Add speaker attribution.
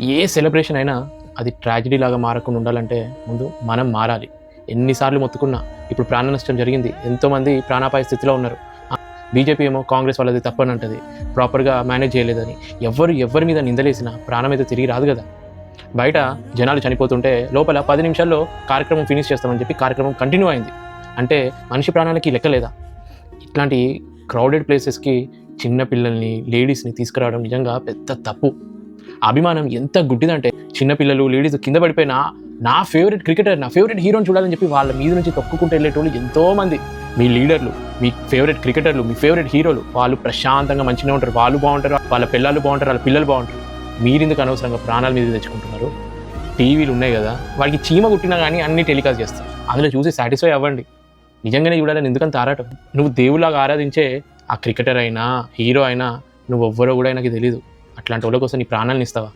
Speaker 1: ఏ celebration అయినా అది tragedy లాగా మారకుండా ఉండాలంటే ముందు మనం మారాలి. ఎన్నిసార్లు మొత్తుకున్నా ఇప్పుడు ప్రాణ నష్టం జరిగింది. ఎంతోమంది ప్రాణాపాయ స్థితిలో ఉన్నారు. బీజేపీ ఏమో కాంగ్రెస్ వాళ్ళది తప్పని అంటది. ప్రాపర్గా మేనేజ్ చేయలేదని. ఎవరు ఎవరి మీద నిందలేసినా ప్రాణం అయితే తిరిగి రాదు కదా. బయట జనాలు చనిపోతుంటే లోపల పది నిమిషాల్లో కార్యక్రమం ఫినిష్ చేస్తామని చెప్పి కార్యక్రమం కంటిన్యూ అయింది. అంటే మనిషి ప్రాణాలకి లెక్కలేదా ఇట్లాంటి క్రౌడెడ్ ప్లేసెస్కి చిన్న పిల్లల్ని లేడీస్ని తీసుకురావడం నిజంగా పెద్ద తప్పు. అభిమానం ఎంత గుడ్డిదంటే చిన్నపిల్లలు లేడీస్ కింద పడిపోయినా నా ఫేవరెట్ క్రికెటర్ నా ఫేవరెట్ హీరోని చూడాలని చెప్పి వాళ్ళ మీద నుంచి తొక్కుకుంటూ వెళ్ళేటోళ్ళు ఎంతోమంది. మీ లీడర్లు మీ ఫేవరెట్ క్రికెటర్లు మీ ఫేవరెట్ హీరోలు వాళ్ళు ప్రశాంతంగా మంచిగా ఉంటారు. వాళ్ళు బాగుంటారు వాళ్ళ పిల్లలు బాగుంటారు వాళ్ళ పిల్లలు బాగుంటారు. మీరెందుకు అనవసరంగా ప్రాణాల మీద తెచ్చుకుంటున్నారు? టీవీలు ఉన్నాయి కదా వాడికి చీమ కుట్టినా కానీ అన్ని టెలికాస్ట్ చేస్తారు. అందులో చూసి సాటిస్ఫై అవ్వండి. నిజంగానే చూడాలని ఎందుకంత ఆరాటం? నువ్వు దేవులాగా ఆరాధించే ఆ క్రికెటర్ అయినా హీరో అయినా నువ్వు ఎవ్వరో కూడా నాకు తెలియదు అట్లాంటి వాళ్ళ కోసం నీ ప్రాణాలను ఇస్తావా?